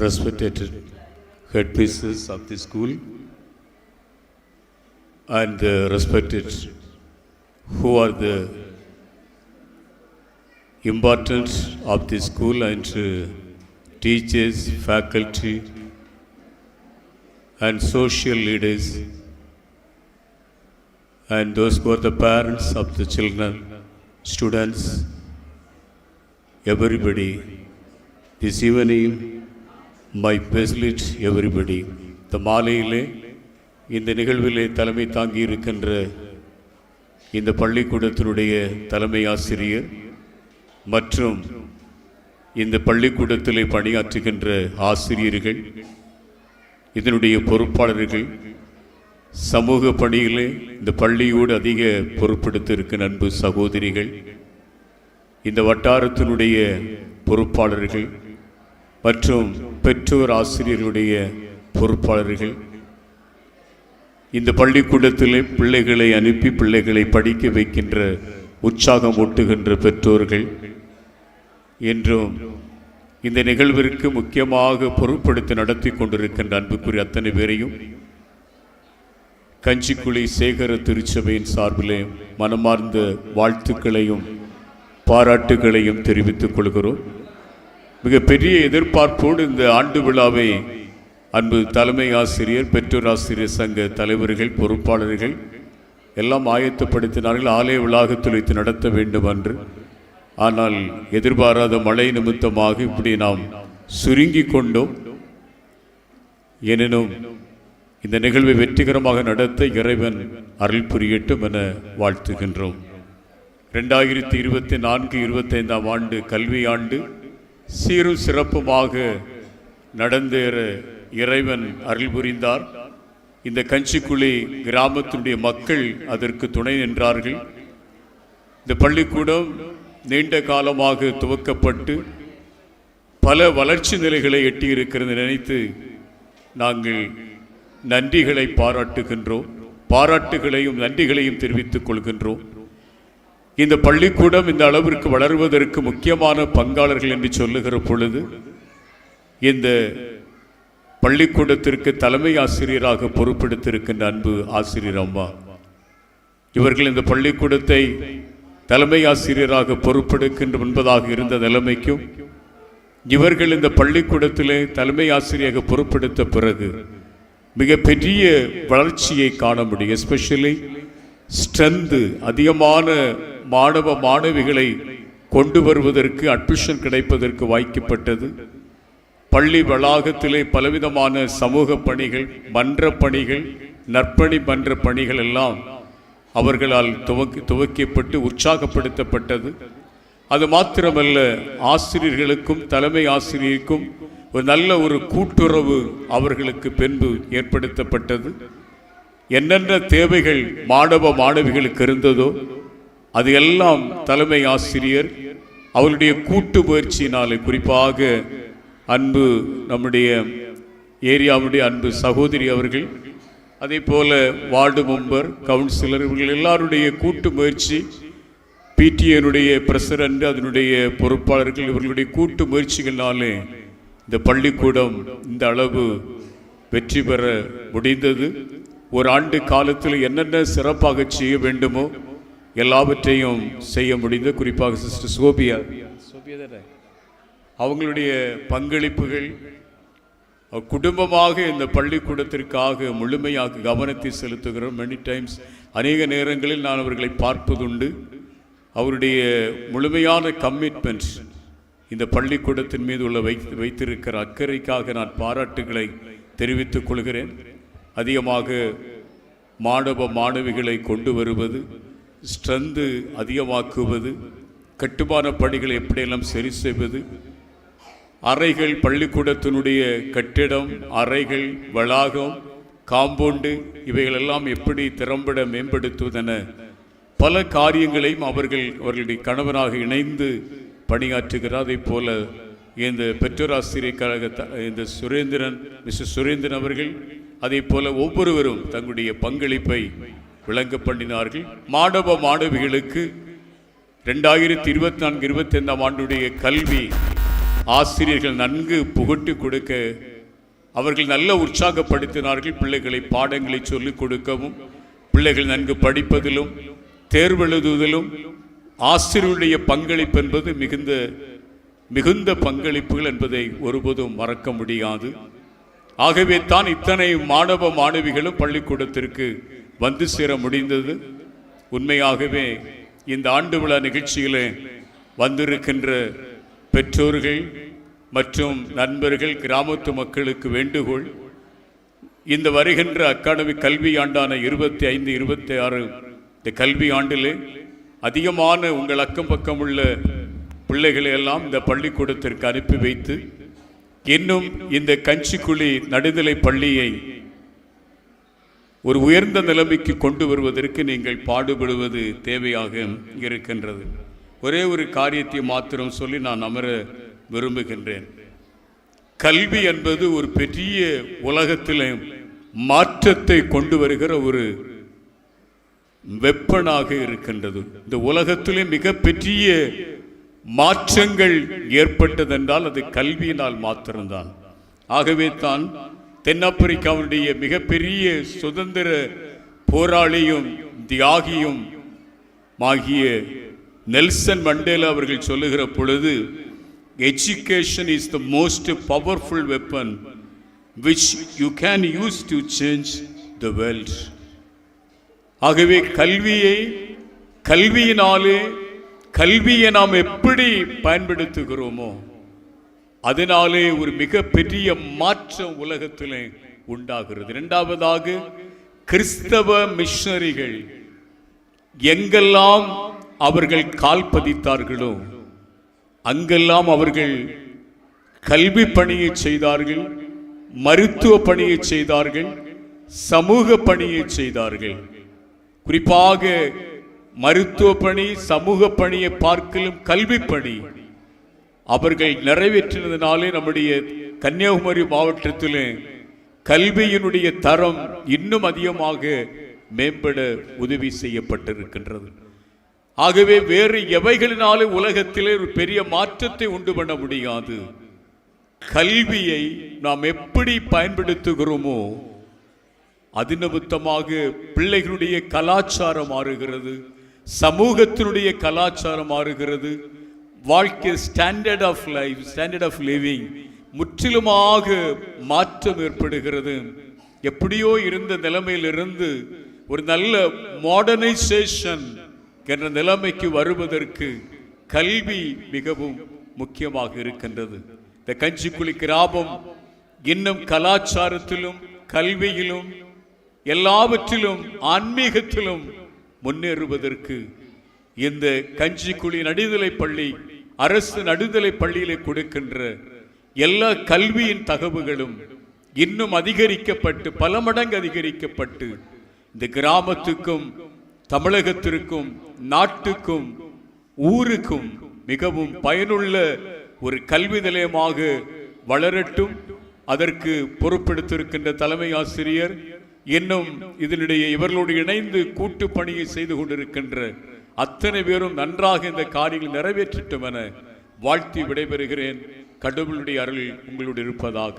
respected headpieces of the school, and the respected who are the importance of the school and uh, teachers, faculty, and social leaders, and those who are the parents of the children, students, everybody. This evening, my felicitate everybody இந்த மாலையிலே இந்த நிகழ்விலே தலைமை தாங்கி இருக்கின்ற இந்த பள்ளிக்கூடத்தினுடைய தலைமை ஆசிரியர் மற்றும் இந்த பள்ளிக்கூடத்திலே பணியாற்றுகின்ற ஆசிரியர்கள் இதனுடைய பொறுப்பாளர்கள் சமூக பணியிலே இந்த பள்ளியோடு அதிக பொறுப்பெடுத்து இருக்க அன்பு சகோதரிகள் இந்த வட்டாரத்தினுடைய பொறுப்பாளர்கள் மற்றும் பெற்றோர் ஆசிரியர்களுடைய பொறுப்பாளர்கள் இந்த பள்ளிக்கூடத்திலே பிள்ளைகளை அனுப்பி பிள்ளைகளை படிக்க வைக்கின்ற உற்சாகம் ஊட்டுகின்ற பெற்றோர்கள் என்றும் இந்த நிகழ்விற்கு முக்கியமாக பொருட்படுத்தி நடத்தி கொண்டிருக்கின்ற அன்புக்குரிய அத்தனை பேரையும் கஞ்சிக்குழி சேகர திருச்சபையின் சார்பிலே மனமார்ந்த வாழ்த்துக்களையும் பாராட்டுகளையும் தெரிவித்துக் கொள்கிறோம். மிகப்பெரிய எதிர்பார்ப்போடு இந்த ஆண்டு விழாவை அன்பு தலைமை ஆசிரியர் பெற்றோர் ஆசிரியர் சங்க தலைவர்கள் பொறுப்பாளர்கள் எல்லாம் ஆயத்தப்படுத்தினார்கள். ஆலய வளாகத்தில் வைத்து நடத்த வேண்டும் என்று. ஆனால் எதிர்பாராத மழை நிமித்தமாக இப்படி நாம் சுருங்கி கொண்டோம். எனினும் இந்த நிகழ்வை வெற்றிகரமாக நடத்த இறைவன் அருள் புரியட்டும் என வாழ்த்துகின்றோம். ரெண்டாயிரத்தி இருபத்தி நான்கு இருபத்தைந்தாம் ஆண்டு கல்வி ஆண்டு சீரும் சிறப்புமாக நடந்தேற இறைவன் அருள் புரிந்தார். இந்த கஞ்சிக்குழி கிராமத்தினுடைய மக்கள் அதற்கு துணை நின்றார்கள். இந்த பள்ளிக்கூடம் நீண்ட காலமாக துவக்கப்பட்டு பல வளர்ச்சி நிலைகளை எட்டியிருக்கிறது நினைத்து நாங்கள் நன்றிகளை பாராட்டுகின்றோம். பாராட்டுகளையும் நன்றிகளையும் தெரிவித்துக் கொள்கின்றோம். இந்த பள்ளிக்கூடம் இந்த அளவிற்கு வளர்வதற்கு முக்கியமான பங்காளர்கள் என்று சொல்லுகிற பொழுது இந்த பள்ளிக்கூடத்திற்கு தலைமை ஆசிரியராக பொறுப்பெடுத்திருக்கின்ற அன்பு ஆசிரியர் அம்மா. இவர்கள் இந்த பள்ளிக்கூடத்தை தலைமை ஆசிரியராக பொறுப்பெடுக்கின்ற முன்பதாக இருந்த நிலைமைக்கும் இவர்கள் இந்த பள்ளிக்கூடத்திலே தலைமை ஆசிரியராக பொறுப்பெடுத்த பிறகு மிகப்பெரிய வளர்ச்சியை காண முடியும். எஸ்பெஷலி ஸ்ட்ரென்த்து அதிகமான மாணவ மாணவிகளை கொண்டு வருவதற்கு அட்மிஷன் கிடைப்பதற்கு வாய்க்கப்பட்டது. பள்ளி வளாகத்திலே பலவிதமான சமூக பணிகள் மன்ற பணிகள் நற்பணி மன்ற பணிகள் எல்லாம் அவர்களால் துவக்கி துவக்கப்பட்டு உற்சாகப்படுத்தப்பட்டது. அது மாத்திரமல்ல ஆசிரியர்களுக்கும் தலைமை ஆசிரியருக்கும் ஒரு நல்ல ஒரு கூட்டுறவு அவர்களுக்கு பின்பு ஏற்படுத்தப்பட்டது. என்னென்ன தேவைகள் மாணவ மாணவிகளுக்கு இருந்ததோ அது எல்லாம் தலைமை ஆசிரியர் அவருடைய கூட்டு முயற்சியினாலே. குறிப்பாக அன்பு நம்முடைய ஏரியாவுடைய அன்பு சகோதரி அவர்கள் அதே போல் வார்டு மெம்பர் கவுன்சிலர் இவர்கள் எல்லாருடைய கூட்டு முயற்சி பிடிஏனுடைய பிரசிடண்ட் அதனுடைய பொறுப்பாளர்கள் இவர்களுடைய கூட்டு முயற்சிகளினாலே இந்த பள்ளிக்கூடம் இந்த அளவு வெற்றி பெற முடிந்தது. ஒரு ஆண்டு காலத்தில் என்னென்ன சிறப்பாக செய்ய வேண்டுமோ எல்லாவற்றையும் செய்ய முடிந்தது. குறிப்பாக சிஸ்டர் சோபியா. அவங்களுடைய பங்களிப்புகள் குடும்பமாக இந்த பள்ளிக்கூடத்திற்காக முழுமையாக கவனத்தை செலுத்துகிறோம். மெனி டைம்ஸ் அநேக நேரங்களில் நான் அவர்களை பார்ப்பதுண்டு. அவருடைய முழுமையான கமிட்மெண்ட் இந்த பள்ளிக்கூடத்தின் மீது உள்ள வை வைத்திருக்கிற அக்கறைக்காக நான் பாராட்டுகளை தெரிவித்துக் கொள்கிறேன். அதிகமாக மாணவ மாணவிகளை கொண்டு வருவது ஸ்ட்ரென்த்து அதிகமாக்குவது கட்டுமான பணிகளை எப்படியெல்லாம் சரி செய்வது அறைகள் பள்ளிக்கூடத்தினுடைய கட்டிடம் அறைகள் வளாகம் காம்பவுண்டு இவைகளெல்லாம் எப்படி திறம்பட மேம்படுத்துவதென பல காரியங்களையும் அவர்கள் அவர்களுடைய கணவனாக இணைந்து பணியாற்றுகிறார். அதை போல இந்த பெற்றோராசிரியர் கழக இந்த சுரேந்திரன் மிஸ்டர் சுரேந்திரன் அவர்கள் அதே போல ஒவ்வொருவரும் தங்களுடைய பங்களிப்பை விளங்க பண்ணினார்கள் மாணவ மாணவிகளுக்கு ரெண்டாயிரத்தி இருபத்தி நான்கு இருபத்தி ஐந்தாம் ஆண்டுடைய கல்வி ஆசிரியர்கள் நன்கு புகட்டி கொடுக்க அவர்கள் நல்ல உற்சாகப்படுத்தினார்கள். பிள்ளைகளை பாடங்களை சொல்லிக் கொடுக்கவும் பிள்ளைகள் நன்கு படிப்பதிலும் தேர்வெழுதுவதிலும் ஆசிரியருடைய பங்களிப்பு என்பது மிகுந்த மிகுந்த பங்களிப்புகள் என்பதை ஒருபோதும் மறக்க முடியாது. ஆகவே தான் இத்தனை மாணவ மாணவிகளும் பள்ளிக்கூடத்திற்கு வந்து சேர முடிந்தது. உண்மையாகவே இந்த ஆண்டு விழா நிகழ்ச்சியில் வந்திருக்கின்ற பெற்றோர்கள் மற்றும் நண்பர்கள் கிராமத்து மக்களுக்கு வேண்டுகோள். இந்த வருகின்ற அகாடமி கல்வி ஆண்டான இருபத்தி ஐந்து இருபத்தி ஆறு இந்த கல்வி ஆண்டிலே அதிகமான உங்கள் அக்கம் பக்கம் உள்ள பிள்ளைகளை எல்லாம் இந்த பள்ளிக்கூடத்திற்கு அனுப்பி வைத்து இன்னும் இந்த கஞ்சிக்குழி நடுநிலை பள்ளியை ஒரு உயர்ந்த நிலைமைக்கு கொண்டு வருவதற்கு நீங்கள் பாடுபடுவது தேவையாக இருக்கின்றது. ஒரே ஒரு காரியத்தை மாத்திரம் சொல்லி நான் அமர விரும்புகின்றேன். கல்வி என்பது ஒரு பெரிய உலகத்தில் மாற்றத்தை கொண்டு வருகிற ஒரு வெப்பனாக இருக்கின்றது. இந்த உலகத்திலே மிகப்பெரிய மாற்றங்கள் ஏற்பட்டதென்றால் அது கல்வியினால் மாத்திரம்தான். ஆகவே தான் தென்னாப்பிரிக்காவுடைய மிகப்பெரிய சுதந்திர போராளியும் தியாகியும் ஆகிய நெல்சன் மண்டேலா அவர்கள் சொல்லுகிற பொழுது education is the most powerful weapon which you can use to change the world ஆகவே கல்வியை கல்வியினாலே கல்வியை நாம் எப்படி பயன்படுத்துகிறோமோ அதனாலே ஒரு மிகப்பெரிய மாற்றம் உலகத்தில் உண்டாகிறது. இரண்டாவதாக கிறிஸ்தவ மிஷனரிகள் எங்கெல்லாம் அவர்கள் கால் பதித்தார்களோ அங்கெல்லாம் அவர்கள் கல்வி பணியை செய்தார்கள் மருத்துவ பணியை செய்தார்கள் சமூக பணியை செய்தார்கள். குறிப்பாக மருத்துவ பணி சமூக பணியை பார்க்கலும் கல்வி பணி. அவர்கள் நிறைவேற்றினதுனாலே நம்முடைய கன்னியாகுமரி மாவட்டத்திலே கல்வியினுடைய தரம் இன்னும் அதிகமாக மேம்பட உதவி செய்யப்பட்டிருக்கின்றது. ஆகவே வேறு எவைகளினாலே உலகத்திலே ஒரு பெரிய மாற்றத்தை உண்டு பண்ண முடியாது. கல்வியை நாம் எப்படி பயன்படுத்துகிறோமோ அது நிமித்தமாக பிள்ளைகளுடைய கலாச்சாரம் மாறுகிறது சமூகத்தினுடைய கலாச்சாரம் மாறுகிறது வாழ்க்கை standard of life standard of living முற்றிலுமாக மாற்றம் ஏற்படுகிறது. எப்படியோ இருந்த நிலைமையிலிருந்து ஒரு நல்ல மாடர்னைசேஷன் என்ற நிலைமைக்கு வருவதற்கு கல்வி மிகவும் முக்கியமாக இருக்கின்றது. இந்த கஞ்சிக்குழி கிராமம் இன்னும் கலாச்சாரத்திலும் கல்வியிலும் எல்லாவற்றிலும் ஆன்மீகத்திலும் முன்னேறுவதற்கு இந்த கஞ்சிக்குழி நடுதலை பள்ளி அரசு நடுதலை பள்ளியிலே கொடுக்கின்ற எல்லா கல்வியின் தகவுகளும் இன்னும் அதிகரிக்கப்பட்டு பல மடங்கு அதிகரிக்கப்பட்டு இந்த கிராமத்துக்கும் தமிழகத்திற்கும் நாட்டுக்கும் ஊருக்கும் மிகவும் பயனுள்ள ஒரு கல்வி நிலையமாக வளரட்டும். அதற்கு பொறுப்பெடுத்திருக்கின்ற தலைமை ஆசிரியர் இன்னும் இதனிடையே இவர்களோடு இணைந்து கூட்டு பணியை செய்து கொண்டிருக்கின்ற அத்தனை பேரும் நன்றாக இந்த காரியங்கள் நிறைவேற்றட்டும் என வாழ்த்தி விடைபெறுகிறேன். கடவுளுடைய அருள் உங்களுடைய இருப்பதாக.